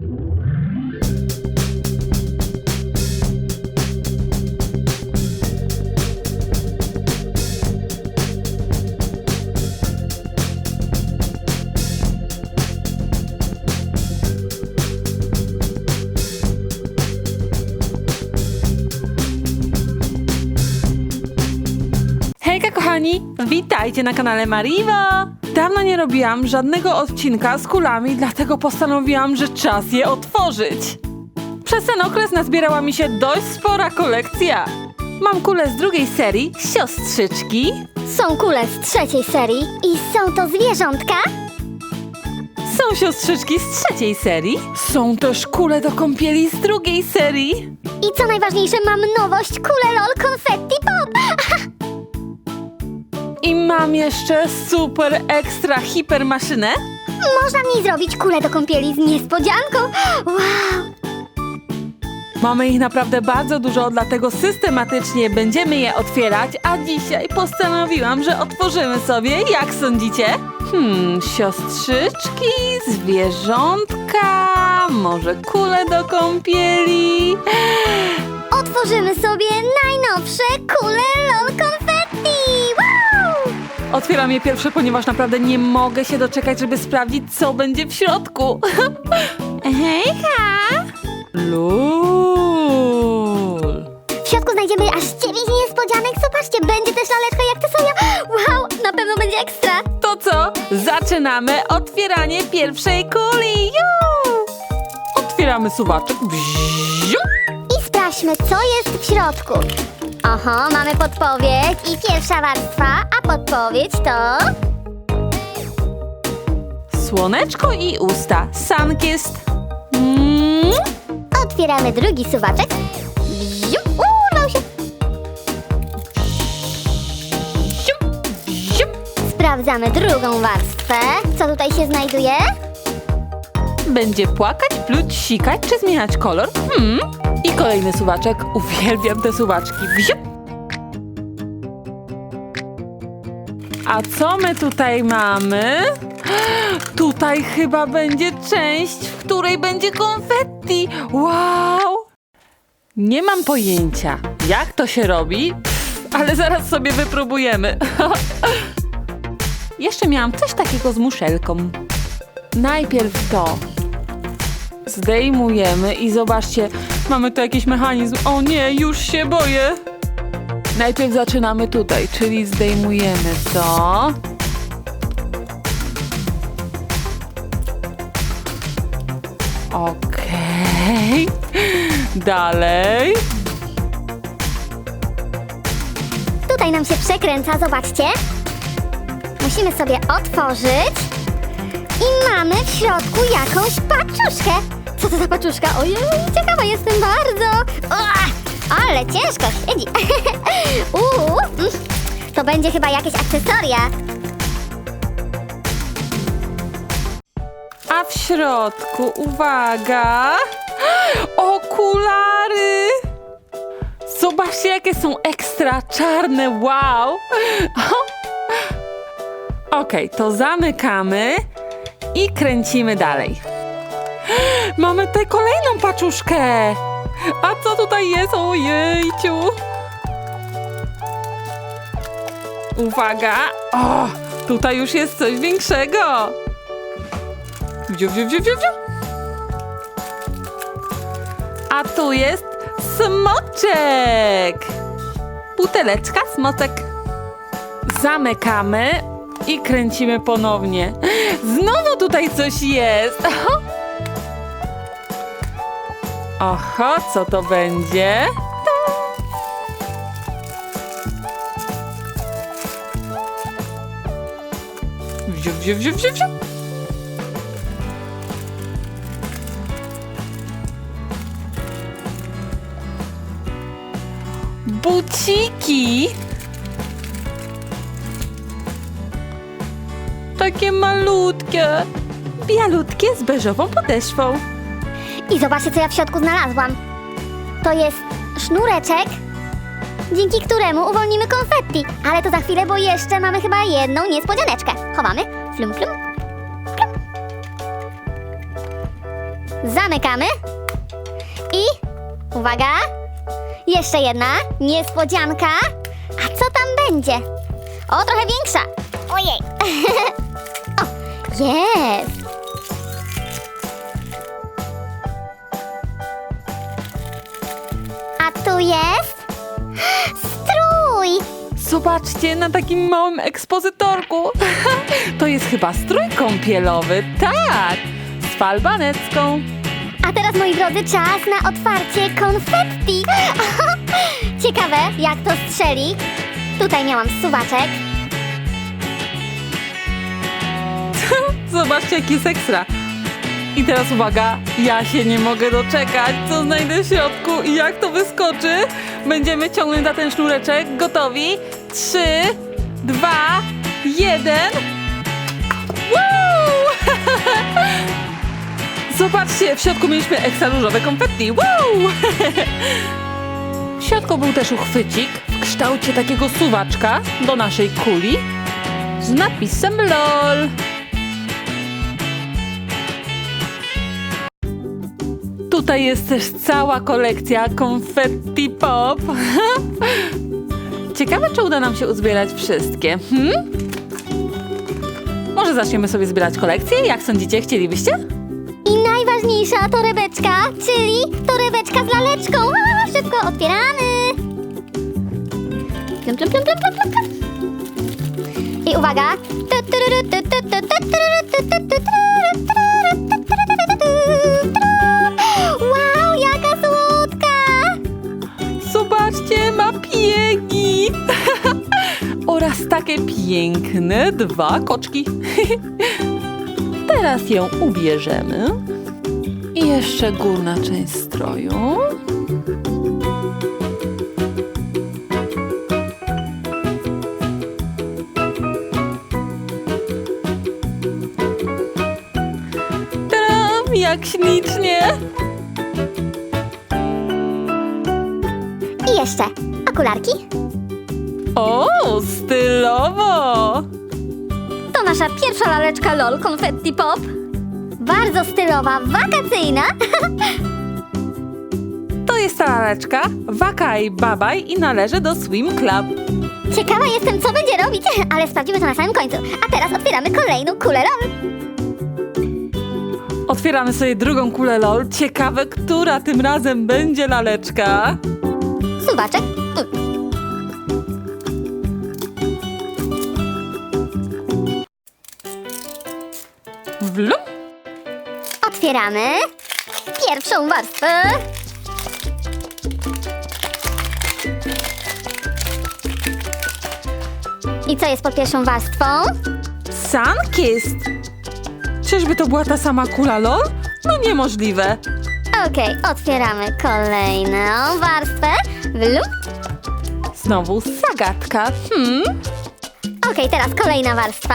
Hejka witajcie na kanale Mariwa! Dawno nie robiłam żadnego odcinka z kulami, dlatego postanowiłam, że czas je otworzyć. Przez ten okres nazbierała mi się dość spora kolekcja. Mam kule z drugiej serii, siostrzyczki. Są kule z trzeciej serii i są to zwierzątka? Są siostrzyczki z trzeciej serii. Są też kule do kąpieli z drugiej serii. I co najważniejsze, mam nowość kule LOL Confetti Pop! I mam jeszcze super ekstra hiper maszynę. Można w niej zrobić kulę do kąpieli z niespodzianką! Wow! Mamy ich naprawdę bardzo dużo, dlatego systematycznie będziemy je otwierać, a dzisiaj postanowiłam, że otworzymy sobie, jak sądzicie? Hmm, siostrzyczki, zwierzątka, może kule do kąpieli. Otworzymy sobie najnowsze kule LOL! Otwieram je pierwsze, ponieważ naprawdę nie mogę się doczekać, żeby sprawdzić, co będzie w środku. Hejka! Lul. W środku znajdziemy aż dziewięć niespodzianek. Zobaczcie, będzie też laleczka jak ta Sonia. Wow, na pewno będzie ekstra. To co? Zaczynamy otwieranie pierwszej kuli. Ju! Otwieramy suwaczek. Bziu! I sprawdźmy, co jest w środku. Oho, mamy podpowiedź i pierwsza warstwa, a podpowiedź to... Słoneczko i usta. Sunkist. Mm. Otwieramy drugi suwaczek. Urwał się. Sprawdzamy drugą warstwę. Co tutaj się znajduje? Będzie płakać, pluć, sikać czy zmieniać kolor? Hmm. I kolejny suwaczek. Uwielbiam te suwaczki. Bziu. A co my tutaj mamy? Tutaj chyba będzie część, w której będzie konfetti. Wow! Nie mam pojęcia, jak to się robi, ale zaraz sobie wypróbujemy. Jeszcze miałam coś takiego z muszelką. Najpierw to zdejmujemy i zobaczcie, mamy tu jakiś mechanizm. O nie, już się boję. Najpierw zaczynamy tutaj, czyli zdejmujemy to. Okej. Dalej. Tutaj nam się przekręca, zobaczcie. Musimy sobie otworzyć. I mamy w środku jakąś paczuszkę. Co to za paczuszka? Ojej, ciekawa jestem bardzo. Ale ciężko siedzi. Uuu, mm, to będzie chyba jakieś akcesoria. A w środku, uwaga, okulary! Zobaczcie, jakie są ekstra czarne, wow! Okej, to zamykamy i kręcimy dalej. Mamy tutaj kolejną paczuszkę! A co tutaj jest? Ojejciu! Uwaga! O, tutaj już jest coś większego! A tu jest smoczek. Buteleczka, smoczek. Zamykamy i kręcimy ponownie. Znowu tutaj coś jest. Oho, co to będzie? Wziu, wziu, wziu, wziu, wziu. buciki. Takie malutkie. Bialutkie z beżową podeszwą. I zobaczcie, co ja w środku znalazłam. To jest sznureczek, dzięki któremu uwolnimy konfetti. Ale to za chwilę, bo jeszcze mamy chyba jedną niespodzianeczkę. Chowamy. Flum, flum. Flum. Zamykamy. I uwaga, jeszcze jedna niespodzianka. A co tam będzie? O, trochę większa. Ojej. o, jest. Jest strój. Zobaczcie na takim małym ekspozytorku. To jest chyba strój kąpielowy. Tak, z falbanecką. A teraz, moi drodzy, czas na otwarcie konfetti. Ciekawe, jak to strzeli. Tutaj miałam suwaczek. Zobaczcie, jaki jest ekstra. I teraz uwaga, ja się nie mogę doczekać, co znajdę w środku i jak to wyskoczy. Będziemy ciągnąć na ten sznureczek. Gotowi? Trzy, dwa, jeden. Woo! Zobaczcie, w środku mieliśmy ekstra różowe konfetti. Woo! W środku był też uchwycik w kształcie takiego suwaczka do naszej kuli z napisem LOL. Tutaj jest też cała kolekcja konfetti pop. Ciekawe, czy uda nam się uzbierać wszystkie. Hmm? Może zaczniemy sobie zbierać kolekcję? Jak sądzicie, chcielibyście? I najważniejsza torebeczka, czyli torebeczka z laleczką. A, szybko otwieramy. Plum, plum, plum, plum, plum, plum. I uwaga. Oraz takie piękne dwa koczki. Teraz ją ubierzemy. I jeszcze górna część stroju. Tadam, jak ślicznie! I jeszcze okularki. O, stylowo! To nasza pierwsza laleczka LOL Confetti Pop. Bardzo stylowa, wakacyjna. To jest ta laleczka, wakaj babaj i należy do Swim Club. Ciekawa jestem, co będzie robić, ale sprawdzimy to na samym końcu. A teraz otwieramy kolejną kulę LOL. Otwieramy sobie drugą kulę LOL. Ciekawe, która tym razem będzie laleczka. Suwaczek. Mm. Wlum! Otwieramy pierwszą warstwę. I co jest pod pierwszą warstwą? Sunkist! Czyżby to była ta sama kula LOL? No niemożliwe. Okej, otwieramy kolejną warstwę. Wlup. Znowu zagadka. Hmm? Okej, teraz kolejna warstwa.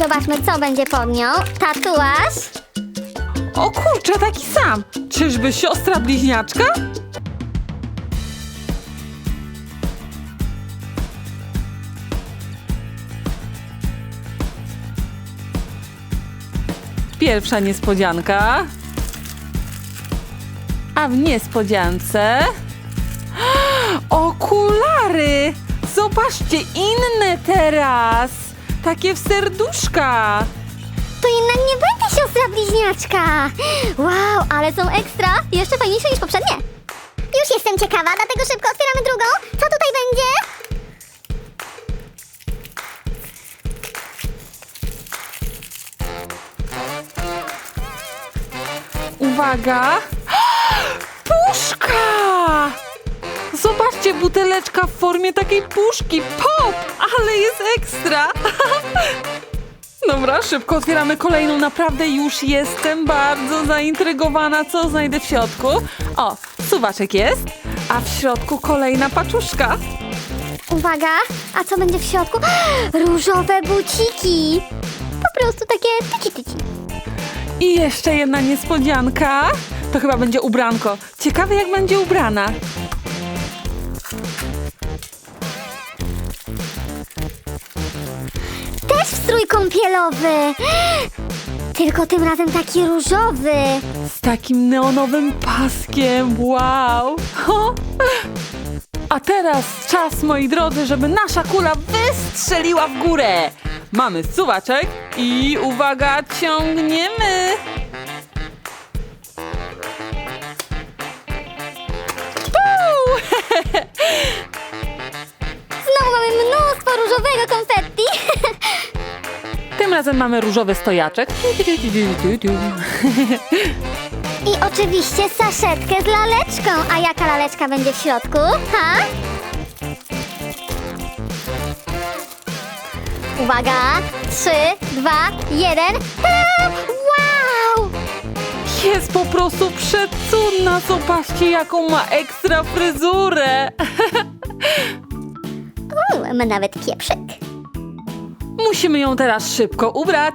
Zobaczmy, co będzie pod nią. Tatuaż. O kurczę, taki sam. Czyżby siostra bliźniaczka? Pierwsza niespodzianka. A w niespodziance... Okulary! Zobaczcie, inne teraz! Takie w serduszka! To jednak nie będzie siostra bliźniaczka. Wow, ale są ekstra. Jeszcze fajniejsze niż poprzednie. Już jestem ciekawa, dlatego szybko otwieramy drugą. Co tutaj będzie? Uwaga! Zobaczcie, buteleczka w formie takiej puszki. Pop! Ale jest ekstra! Dobra, szybko otwieramy kolejną. Naprawdę już jestem bardzo zaintrygowana, co znajdę w środku. O, suwaczek jest, a w środku kolejna paczuszka. Uwaga, a co będzie w środku? Różowe buciki. Po prostu takie tyci tyci. I jeszcze jedna niespodzianka. To chyba będzie ubranko. Ciekawe, jak będzie ubrana. Strój kąpielowy. Tylko tym razem taki różowy. Z takim neonowym paskiem. Wow! Ho! A teraz czas, moi drodzy, żeby nasza kula wystrzeliła w górę. Mamy suwaczek i uwaga, ciągniemy. Razem mamy różowy stojaczek. I oczywiście saszetkę z laleczką. A jaka laleczka będzie w środku? Ha? Uwaga! Trzy, dwa, jeden. Ta! Wow! Jest po prostu przecudna. Zobaczcie, jaką ma ekstra fryzurę. U, ma nawet pieprzyk. Musimy ją teraz szybko ubrać.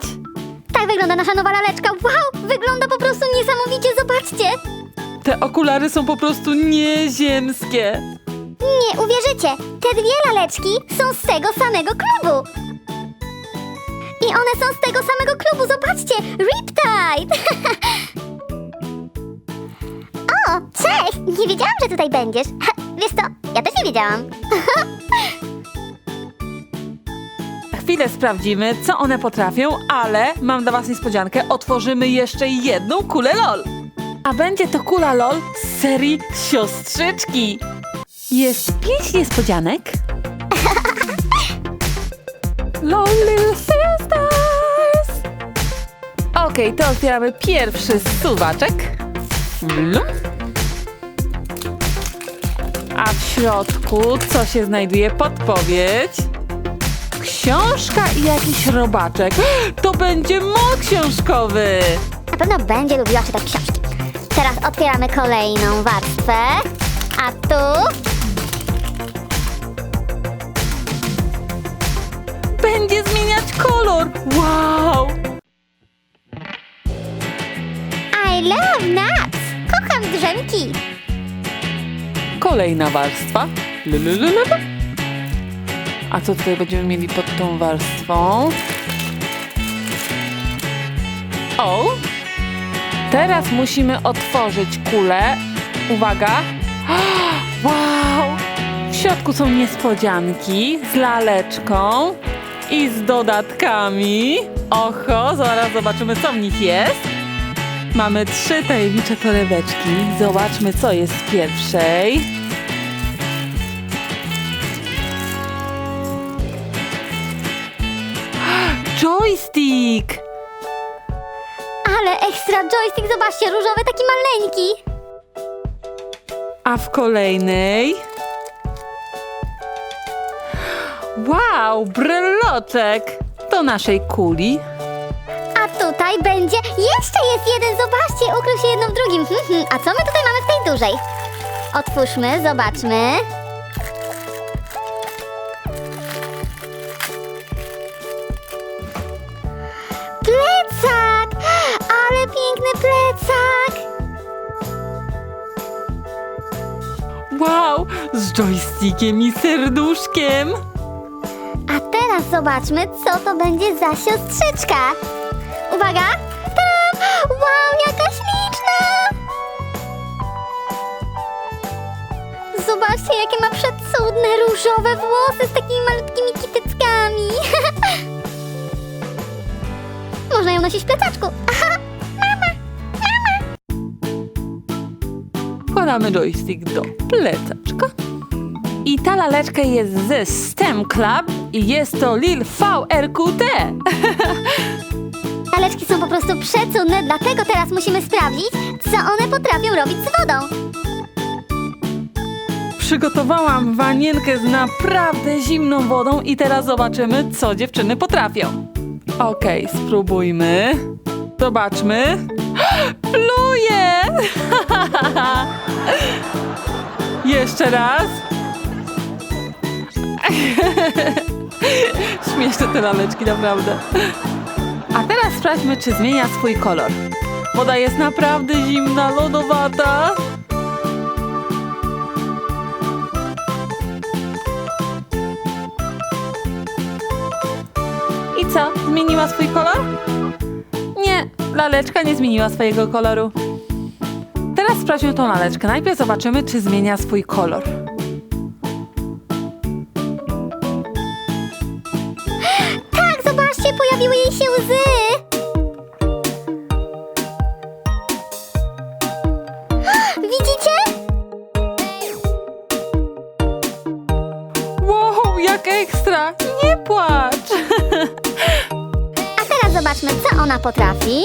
Tak wygląda nasza nowa laleczka. Wow! Wygląda po prostu niesamowicie. Zobaczcie! Te okulary są po prostu nieziemskie. Nie uwierzycie, te dwie laleczki są z tego samego klubu. I one są z tego samego klubu, zobaczcie, Riptide! o, cześć! Nie wiedziałam, że tutaj będziesz. Wiesz co, ja też nie wiedziałam. Chwilę sprawdzimy, co one potrafią, ale mam dla was niespodziankę. Otworzymy jeszcze jedną kulę LOL. A będzie to kula LOL z serii Siostrzyczki. Jest pięć niespodzianek. LOL Little Sisters. Okej, to otwieramy pierwszy suwaczek. Blum. A w środku co się znajduje? Podpowiedź. Książka i jakiś robaczek. To będzie mol książkowy. Na pewno będzie lubiła czytać książki. Teraz otwieramy kolejną warstwę. A tu Będzie zmieniać kolor. Wow! I love nuts! Kocham drzemki! Kolejna warstwa. Lulululu. A co tutaj będziemy mieli pod tą warstwą? O! Teraz musimy otworzyć kulę. Uwaga! Wow! W środku są niespodzianki z laleczką i z dodatkami. Oho, zaraz zobaczymy, co w nich jest. Mamy trzy tajemnicze torebeczki. Zobaczmy, co jest w pierwszej. Joystick! Ale ekstra joystick, zobaczcie, różowy, taki maleńki. A w kolejnej... Wow, bryloczek! Do naszej kuli. A tutaj będzie, jeszcze jest jeden, zobaczcie, ukrył się jedno w drugim. Hmm, hmm. A co my tutaj mamy w tej dużej? Otwórzmy, zobaczmy. Plecak! Ale piękny plecak! Wow, z joystickiem i serduszkiem. A teraz zobaczmy, co to będzie za siostrzyczka. Uwaga! Tam! Wow, jaka śliczna! Zobaczcie, jakie ma przecudne różowe włosy z takimi malutkimi kityckami. Można ją nosić w plecaczku. Aha! Wkładamy joystick do plecaczka. I ta laleczka jest ze STEM Club i jest to Lil VRQT. Laleczki są po prostu przecudne, dlatego teraz musimy sprawdzić, co one potrafią robić z wodą. Przygotowałam wanienkę z naprawdę zimną wodą i teraz zobaczymy, co dziewczyny potrafią. Okej, spróbujmy. Zobaczmy. Pluje! Jeszcze raz. Śmieszne te laleczki, naprawdę. A teraz sprawdźmy, czy zmienia swój kolor. Woda jest naprawdę zimna, lodowata. Zmieniła swój kolor? Nie, laleczka nie zmieniła swojego koloru. Teraz sprawdźmy tą laleczkę. Najpierw zobaczymy, czy zmienia swój kolor. Tak, zobaczcie, pojawiły jej się łzy. Potrafi.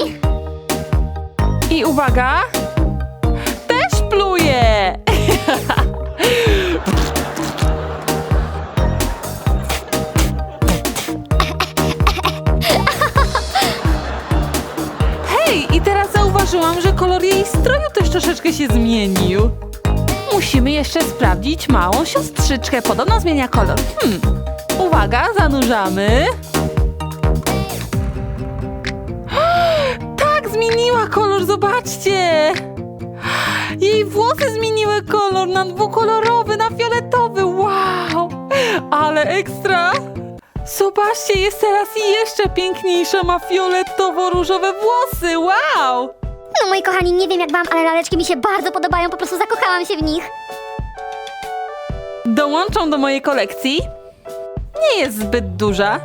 I uwaga! Też pluje! Hej, i teraz zauważyłam, że kolor jej stroju też troszeczkę się zmienił. Musimy jeszcze sprawdzić małą siostrzyczkę. Podobno zmienia kolor. Hmm. Uwaga, zanurzamy. Zmieniła kolor, zobaczcie! Jej włosy zmieniły kolor na dwukolorowy, na fioletowy, wow! Ale ekstra! Zobaczcie, jest teraz jeszcze piękniejsza, ma fioletowo-różowe włosy, wow! No moi kochani, nie wiem jak wam, ale laleczki mi się bardzo podobają, po prostu zakochałam się w nich. Dołączą do mojej kolekcji. Nie jest zbyt duża,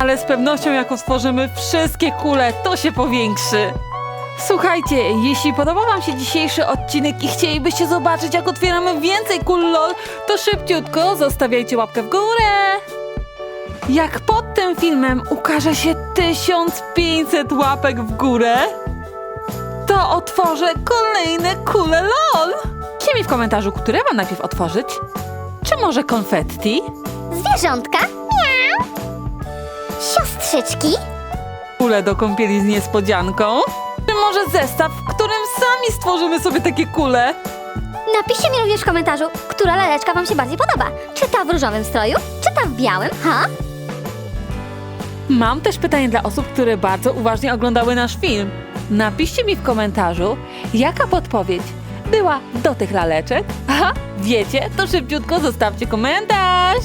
ale z pewnością jak otworzymy wszystkie kule, to się powiększy. Słuchajcie, jeśli podobał Wam się dzisiejszy odcinek i chcielibyście zobaczyć, jak otwieramy więcej kul LOL, to szybciutko zostawiajcie łapkę w górę. Jak pod tym filmem ukaże się 1500 łapek w górę, to otworzę kolejne kule LOL. Piszcie mi w komentarzu, które Wam najpierw otworzyć. Czy może konfetti? Zwierzątka? Miau. Siostrzyczki? Kule do kąpieli z niespodzianką? Może zestaw, w którym sami stworzymy sobie takie kule? Napiszcie mi również w komentarzu, która laleczka wam się bardziej podoba. Czy ta w różowym stroju, czy ta w białym, ha? Mam też pytanie dla osób, które bardzo uważnie oglądały nasz film. Napiszcie mi w komentarzu, jaka podpowiedź była do tych laleczek. Aha, wiecie, to szybciutko zostawcie komentarz.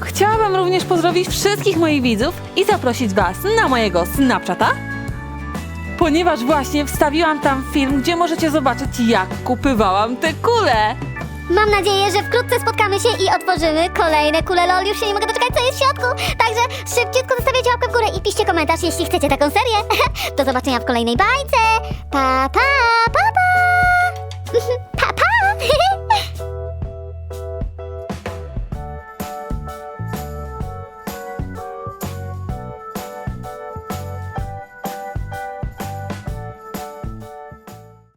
Chciałabym również pozdrowić wszystkich moich widzów i zaprosić Was na mojego Snapchata, ponieważ właśnie wstawiłam tam film, gdzie możecie zobaczyć, jak kupywałam te kule. Mam nadzieję, że wkrótce spotkamy się i otworzymy kolejne kule LOL. Już się nie mogę doczekać, co jest w środku. Także szybciutko zostawiajcie łapkę w górę i piszcie komentarz, jeśli chcecie taką serię. Do zobaczenia w kolejnej bajce. Pa, pa, pa, pa.